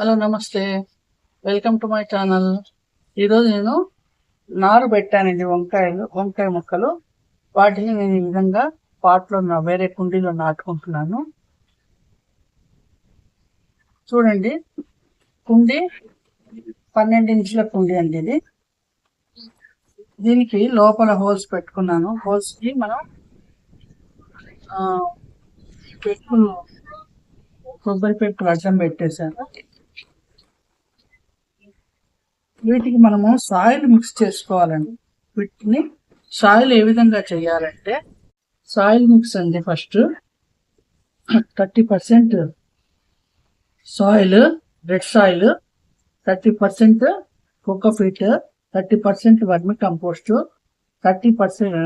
Hello నమస్తే. Welcome to my channel. ఈరోజు నేను నారు పెట్టానండి వంకాయలు వంకాయ మొక్కలు. వాటిని నేను ఈ విధంగా పాట్లో నా వేరే కుండీలో నాటుకుంటున్నాను. చూడండి కుండీ పన్నెండు ఇంచుల కుండీ అండి ఇది. దీనికి లోపల హోల్స్ పెట్టుకున్నాను. హోల్స్కి మనం పెట్టుకున్న కొబ్బరి పెట్టు అడ్డం పెట్టేశాను. వీటికి మనము సాయిల్ మిక్స్ చేసుకోవాలండి. వీటిని సాయిల్ ఏ విధంగా చేయాలంటే సాయిల్ మిక్స్ అండి first thirty percent soil red soil thirty percent cocopeat thirty percent vermicompost thirty percent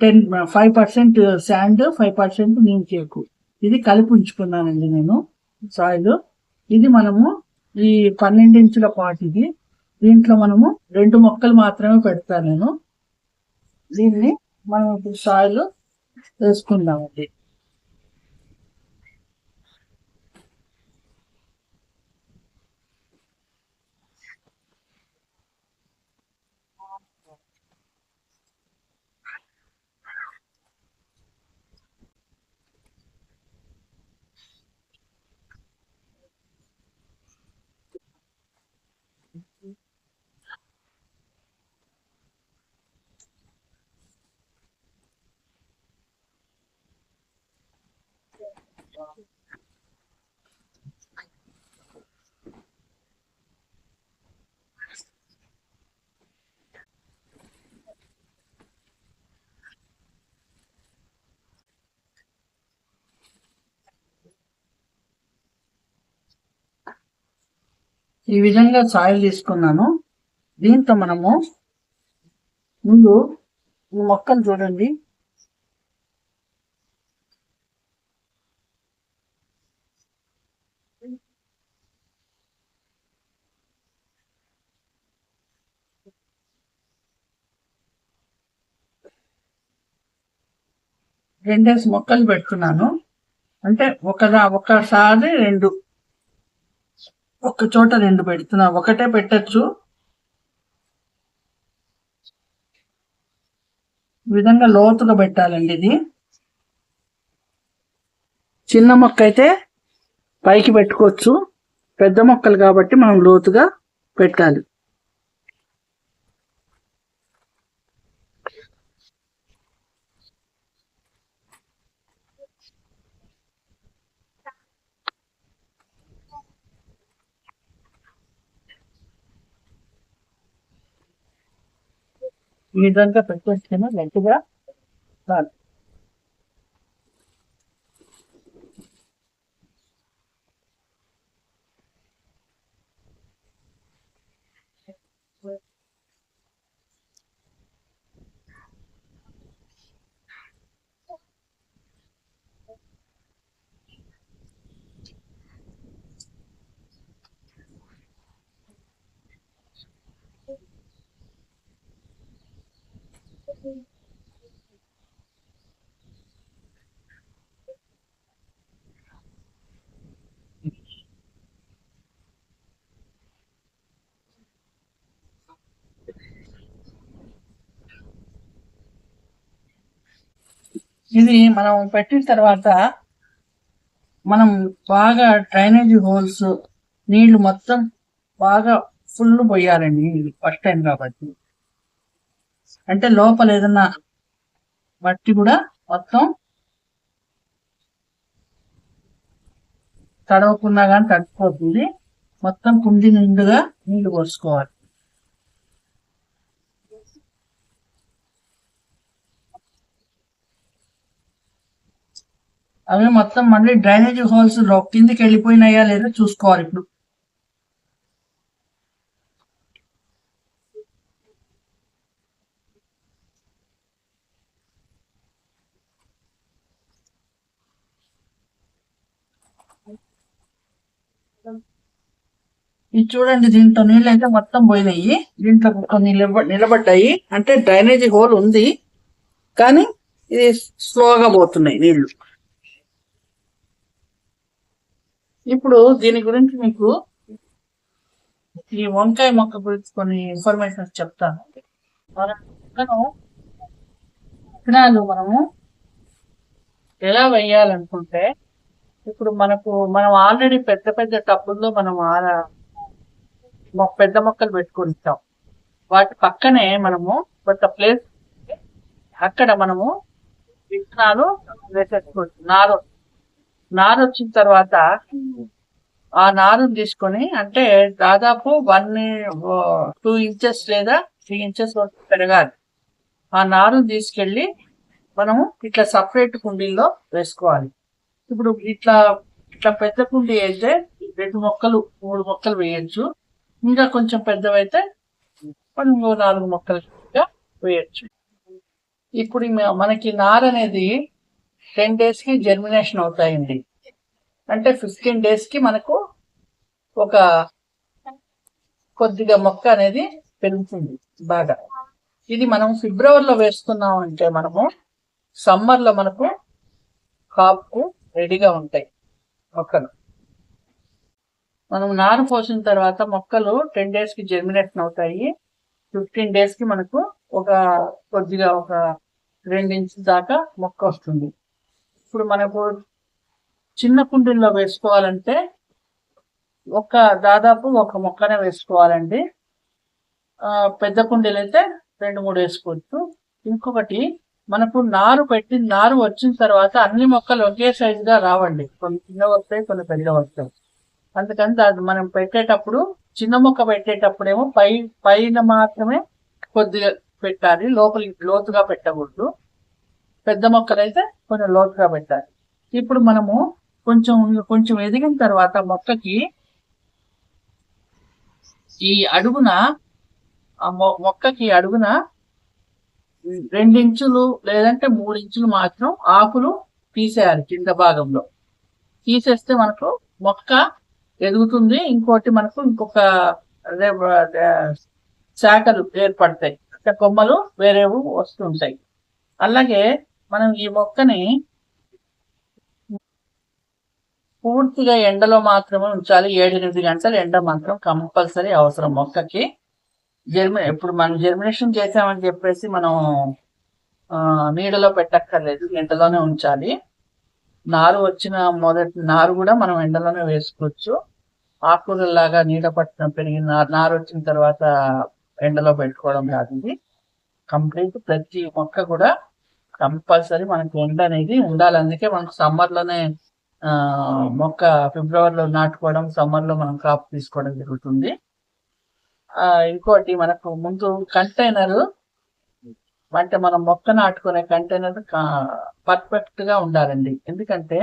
ten five percent sand five percent neem cake ఇది కలిపి ఉంచుకున్నానండి నేను సాయిల్ ఇది మనము ఈ పన్నెండు ఇంచుల పాట్ ఇది దీంట్లో మనము రెండు మొక్కలు మాత్రమే పెడతాను నేను. దీన్ని మనం ఇప్పుడు సాయిల్ వేసుకుందామండి. ఈ విధంగా సాయిల్ తీసుకున్నాను. దీంతో మనము ముందు ఈ మొక్కలు చూడండి. రెండేసి మొక్కలు పెట్టుకున్నాను. అంటే ఒకదా ఒకసారి రెండు. ఒక చోట రెండు పెడుతున్నా. ఒకటే పెట్టచ్చు. విధంగా లోతుగా పెట్టాలండి ఇది. చిన్న మొక్క అయితే పైకి పెట్టుకోవచ్చు. పెద్ద మొక్కలు కాబట్టి మనం లోతుగా పెట్టాలి. ఈ విధంగా పెట్టేస్తేనే గట్టిగా ఇది మనం పెట్టిన తర్వాత మనం బాగా డ్రైనేజీ హోల్స్ నీళ్ళు మొత్తం బాగా ఫుల్ పోయాలండి నీళ్ళు ఫస్ట్ టైం కాబట్టి. అంటే లోపల ఏదన్నా మట్టి కూడా మొత్తం తడవకున్నా కానీ తడిపోతుంది మొత్తం కుండి నిండుగా నీళ్ళు పోసుకోవాలి. అవి మొత్తం మళ్ళీ డ్రైనేజ్ హోల్స్ కిందికి వెళ్ళిపోయినాయా లేదా చూసుకోవాలి ఇప్పుడు. ఇది చూడండి దీంట్లో నీళ్ళు అయితే మొత్తం పోయినాయి. దీంట్లో కొన్ని నిలబడ్డాయి. అంటే డ్రైనేజీ హోల్ ఉంది. కానీ ఇది స్లోగా పోతున్నాయి నీళ్ళు. ఇప్పుడు దీని గురించి మీకు ఈ వంకాయ మొక్క గురించి కొన్ని ఇన్ఫర్మేషన్ చెప్తాను. మొక్కను విత్తనాలు మనము ఎలా వేయాలనుకుంటే ఇప్పుడు మనకు మనం ఆల్రెడీ పెద్ద పెద్ద టబ్బుల్లో మనం ఆర- పెద్ద మొక్కలు పెట్టుకుంటాం. వాటి పక్కనే మనము కొంత ప్లేస్ అక్కడ మనము విత్తనాలు వేసేసుకోవచ్చు నారు నారు వచ్చిన తర్వాత ఆ నారుని తీసుకొని అంటే దాదాపు వన్ టూ ఇంచెస్ లేదా త్రీ ఇంచెస్ వరకు పెరగాలి. ఆ నారుని తీసుకెళ్ళి మనము ఇట్లా సపరేట్ కుండీల్లో వేసుకోవాలి. ఇప్పుడు ఇట్లా ఇట్లా పెద్ద కుండీ అయితే రెండు మొక్కలు మూడు మొక్కలు వేయొచ్చు. ఇంకా కొంచెం పెద్దవైతే మనం నాలుగు మొక్కలుగా వేయచ్చు. ఇప్పుడు మనకి నార అనేది టెన్ డేస్కి జర్మినేషన్ అవుతాయండి. అంటే ఫిఫ్టీన్ డేస్కి మనకు ఒక కొద్దిగా మొక్క అనేది పెరుగుతుంది బాగా. ఇది మనం ఫిబ్రవరిలో వేస్తున్నాం అంటే మనము సమ్మర్లో మనకు కాపుకు రెడీగా ఉంటాయి మొక్కలు. మనం నారు పోసిన తర్వాత మొక్కలు టెన్ డేస్కి జర్మినేషన్ అవుతాయి. ఫిఫ్టీన్ డేస్కి మనకు ఒక కొద్దిగా ఒక రెండు ఇంచుల దాకా మొక్క వస్తుంది. ఇప్పుడు మనకు చిన్న కుండీల్లో వేసుకోవాలంటే ఒక దాదాపు ఒక మొక్కనే వేసుకోవాలండి. పెద్ద కుండీలు అయితే రెండు మూడు వేసుకోవచ్చు. ఇంకొకటి మనకు నారు పెట్టి నారు వచ్చిన తర్వాత అన్ని మొక్కలు ఒకే సైజుగా రావండి. కొన్ని చిన్న వస్తాయి కొన్ని పెద్ద వస్తాయి. అందుకని అది మనం పెట్టేటప్పుడు చిన్న మొక్క పెట్టేటప్పుడేమో పై పైన మాత్రమే కొద్దిగా పెట్టాలి లోపలి లోతుగా పెట్టకూడదు. పెద్ద మొక్కలైతే కొంచెం లోతుగా పెట్టాలి. ఇప్పుడు మనము కొంచెం కొంచెం ఎదిగిన తర్వాత మొక్కకి ఈ అడుగున మొ- మొక్కకి అడుగున రెండించులు లేదంటే మూడు ఇంచులు మాత్రం ఆకులు తీసేయాలి కింద భాగంలో. తీసేస్తే మనకు మొక్క ఎదుగుతుంది. ఇంకోటి మనకు ఇంకొక శాఖలు ఏర్పడతాయి. అంటే కొమ్మలు వేరేవి వస్తుంటాయి. అలాగే మనం ఈ మొక్కని పూర్తిగా ఎండలో మాత్రమే ఉంచాలి. ఏడు ఎనిమిది గంటలు ఎండ మాత్రం కంపల్సరీ అవసరం మొక్కకి. జర్మి ఇప్పుడు మనం జర్మినేషన్ చేసామని చెప్పేసి మనం నీడలో పెట్టక్కర్లేదు. ఎండలోనే ఉంచాలి. నారు వచ్చిన మొదటి నారు కూడా మనం ఎండలోనే వేసుకోవచ్చు. ఆకుకూరలాగా నీడ పట్టిన పెరిగిన నారు నారు వచ్చిన తర్వాత ఎండలో పెట్టుకోవడం కాదండి కంప్లీట్ ప్రతి మొక్క కూడా కంపల్సరీ మనకు ఎండ అనేది ఉండాలి. అందుకే మనకు సమ్మర్లోనే ఆ మొక్క ఫిబ్రవరిలో నాటుకోవడం సమ్మర్లో మనం క్రాప్ తీసుకోవడం జరుగుతుంది. ఆ ఇంకోటి మనకు ముందు కంటైనర్ అంటే మనం మొక్క నాటుకునే కంటైనర్ పర్ఫెక్ట్గా ఉండాలండి. ఎందుకంటే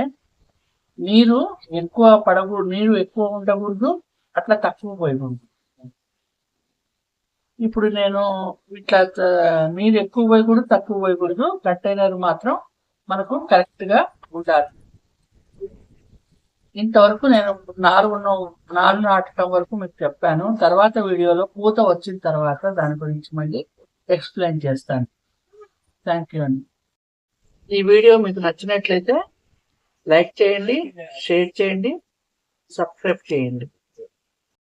నీరు ఎక్కువ పడకూడదు నీరు ఎక్కువ ఉండకూడదు అట్లా తక్కువ పోయకూడదు. ఇప్పుడు నేను ఇట్లా నీరు ఎక్కువ పోయకూడదు తక్కువ పోయకూడదు కంటైనర్ మాత్రం మనకు కరెక్ట్గా ఉండాలి. ఇంతవరకు నేను నాలుగు నాలుగు నాటకం నాటడం వరకు మీకు చెప్పాను. తర్వాత వీడియోలో పూత వచ్చిన తర్వాత దాని గురించి మళ్ళీ ఎక్స్ప్లెయిన్ చేస్తాను. థ్యాంక్ యూ అండి ఈ వీడియో మీకు నచ్చినట్లయితే లైక్ చేయండి షేర్ చేయండి సబ్స్క్రైబ్ చేయండి.